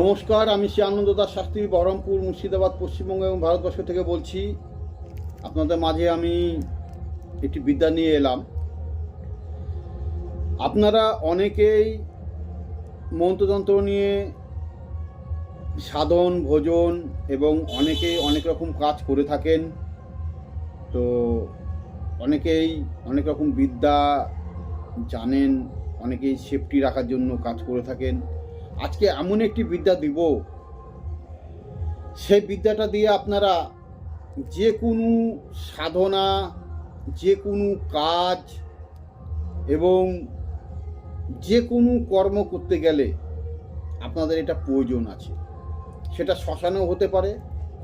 নমস্কার, আমি শ্রী আনন্দ দাস শাস্ত্রী, বহরমপুর, মুর্শিদাবাদ, পশ্চিমবঙ্গ এবং ভারতবর্ষ থেকে বলছি। আপনাদের মাঝে আমি একটি বিদ্যা নিয়ে এলাম। আপনারা অনেকেই মন্ত্রতন্ত্র নিয়ে সাধন, ভোজন এবং অনেকেই অনেক রকম কাজ করে থাকেন। তো অনেকেই অনেক রকম বিদ্যা জানেন, অনেকেই সেফটি রাখার জন্য কাজ করে থাকেন। আজকে এমন একটি বিদ্যা দিব। সেই বিদ্যাটা দিয়ে আপনারা যে কোনো সাধনা, যে কোনো কাজ এবং যে কোনো কর্ম করতে গেলে আপনাদের এটা প্রয়োজন আছে। সেটা শ্মশানেও হতে পারে,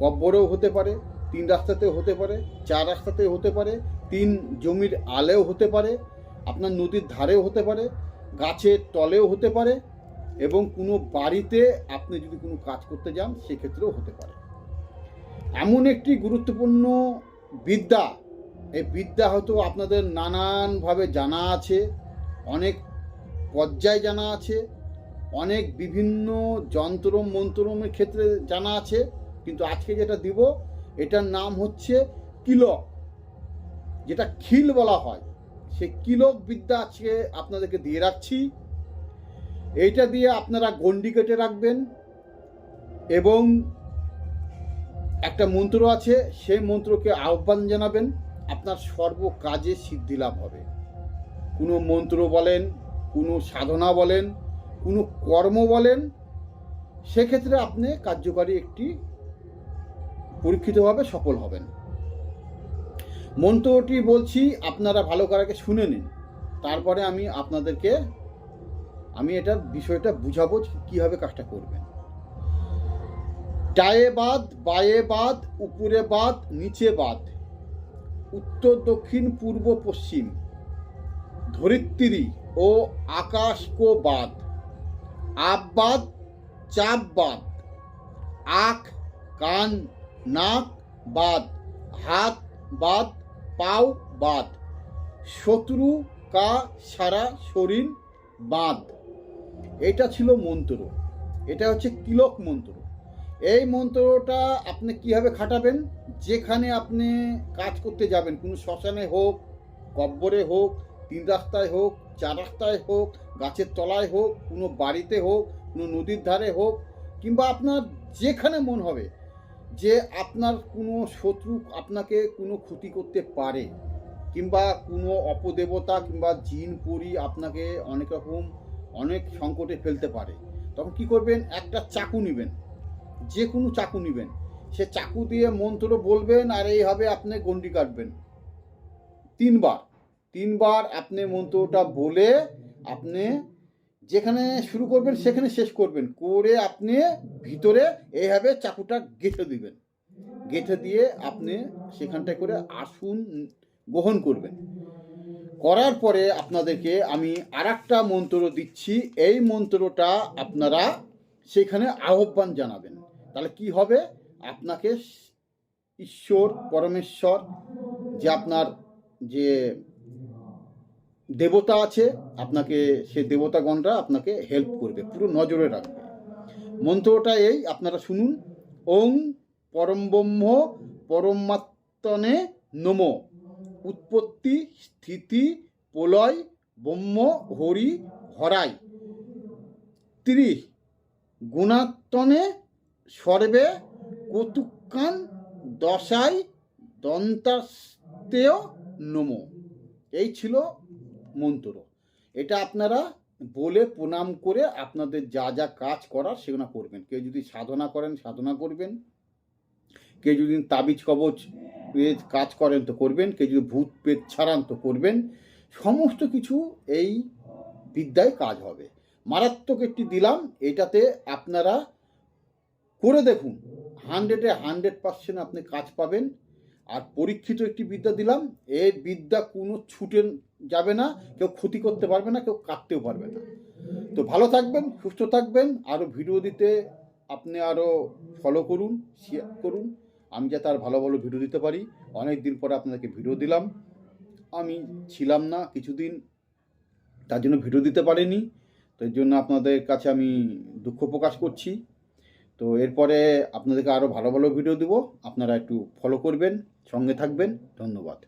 কব্বরেও হতে পারে, তিন রাস্তাতেও হতে পারে, চার রাস্তাতেও হতে পারে, তিন জমির আলেও হতে পারে, আপনার নদীর ধারেও হতে পারে, গাছের তলেও হতে পারে এবং কোনো বাড়িতে আপনি যদি কোনো কাজ করতে যান, সেক্ষেত্রেও হতে পারে। এমন একটি গুরুত্বপূর্ণ বিদ্যা, এই বিদ্যা হয়তো আপনাদের নানানভাবে জানা আছে, অনেক পর্যায়ে জানা আছে, অনেক বিভিন্ন যন্ত্র মন্ত্রমের ক্ষেত্রে জানা আছে, কিন্তু আজকে যেটা দিব, এটার নাম হচ্ছে কিলক। যেটা খিল বলা হয়। সেই কিলক বিদ্যা আজকে আপনাদেরকে দিয়ে রাখছি। এইটা দিয়ে আপনারা গন্ডি কেটে রাখবেন এবং একটা মন্ত্র আছে, সেই মন্ত্রকে আহ্বান জানাবেন, আপনার সর্ব কাজে সিদ্ধি লাভ হবে। কোনো মন্ত্র বলেন, কোনো সাধনা বলেন, কোনো কর্ম বলেন, সেক্ষেত্রে আপনি কার্যকারী একটি পরীক্ষিতভাবে সফল হবেন। মন্ত্রটি বলছি, আপনারা ভালো করে আগে শুনে নিন। তারপরে আমি আপনাদেরকে আমি এটার বিষয়টা বুঝাবো কীভাবে কাজটা করবেন। ডায়ে বাদ, বায়ে বাদ, উপরে বাদ, নিচে বাদ। উত্তর, দক্ষিণ, পূর্ব, পশ্চিম। ধরিত্রী ও আকাশ কো বাদ। আপ বাদ, চাপ বাদ। আখ, কান, নাক বাদ। হাত বাদ, পাও বাদ। শত্রু কা সারা শরীর বাঁধ এটা ছিল মন্ত্র। এটা হচ্ছে তিলক মন্ত্র। এই মন্ত্রটা আপনি কীভাবে খাটাবেন? যেখানে আপনি কাজ করতে যাবেন, কোনো শ্মশানে হোক, কব্বরে হোক, তিন রাস্তায় হোক, চার রাস্তায় হোক, গাছের তলায় হোক, কোনো বাড়িতে হোক, কোনো নদীর ধারে হোক, কিংবা আপনার যেখানে মন হবে, যে আপনার কোনো শত্রু আপনাকে কোনো ক্ষতি করতে পারে, কিংবা কোনো অপদেবতা কিংবা জিন পরি আপনাকে অনেক রকম অনেক সংকটে ফেলতে পারে। তখন কি করবেন? একটা চাকু নেবেন। যে কোনো চাকু নেবেন। সে চাকু দিয়ে মন্ত্র বলবেন, আর এইভাবে আপনি গন্ডি কাটবেন। তিনবার। তিনবার আপনি মন্ত্রটা বলে আপনি যেখানে শুরু করবেন, সেখানে শেষ করবেন। করে আপনি ভিতরে এইভাবে চাকুটা গেঁথে দিবেন। গেঁথে দিয়ে আপনি সেখানটায় করে আসুন, গ্রহণ করবেন। করার পরে আপনাদেরকে আমি আর একটা মন্ত্র দিচ্ছি। এই মন্ত্রটা আপনারা সেখানে আহ্বান জানাবেন। তাহলে কি হবে? আপনাকে ঈশ্বর, পরমেশ্বর, যে আপনার যে দেবতা আছে, আপনাকে সে দেবতাগণরা আপনাকে হেল্প করবে, পুরো নজরে রাখবে। মন্ত্রটা এই, আপনারা শুনুন। ওং পরম ব্রহ্ম পরমাত্মনে নমঃ। উৎপত্তি, স্থিতি, প্রলয়, ব্রহ্ম, হরি, হরাই। ত্রি গুণাত্মনে সর্বে কতুকান দশাই দন্তাস্তেয় নম। এই ছিল মন্ত্র। এটা আপনারা বলে প্রণাম করে আপনাদের যা যা কাজ করার সেগুলো করবেন। কেউ যদি সাধনা করেন, সাধনা করবেন। কেউ যদি তাবিজ কবচ পেজ কাজ করেন তো করবেন, কেউ যদি ভূত পেট ছাড়ান তো করবেন। সমস্ত কিছু এই বিদ্যায় কাজ হবে। মারাত্মক একটি দিলাম, এটাতে আপনারা করে দেখুন, হান্ড্রেডে হান্ড্রেড পার্সেন্ট আপনি কাজ পাবেন। আর পরীক্ষিত একটি বিদ্যা দিলাম, এ বিদ্যা কোনো ছুটে যাবে না, কেউ ক্ষতি করতে পারবে না, কেউ কাটতেও পারবে না। তো ভালো থাকবেন, সুস্থ থাকবেন, আরও ভিডিও দিতে আপনি আরও ফলো করুন শেয়ার করুন। আমি যাতে আর ভালো ভালো ভিডিও দিতে পারি। অনেক দিন পরে আপনাদেরকে ভিডিও দিলাম। আমি ছিলাম না, কিছুদিন তার জন্য ভিডিও দিতে পারিনি। তো এর জন্য আপনাদের কাছে আমি দুঃখ প্রকাশ করছি। তো এরপরে আপনাদেরকে আরও ভালো ভালো ভিডিও দেবো। আপনারা একটু ফলো করবেন, সঙ্গে থাকবেন। ধন্যবাদ।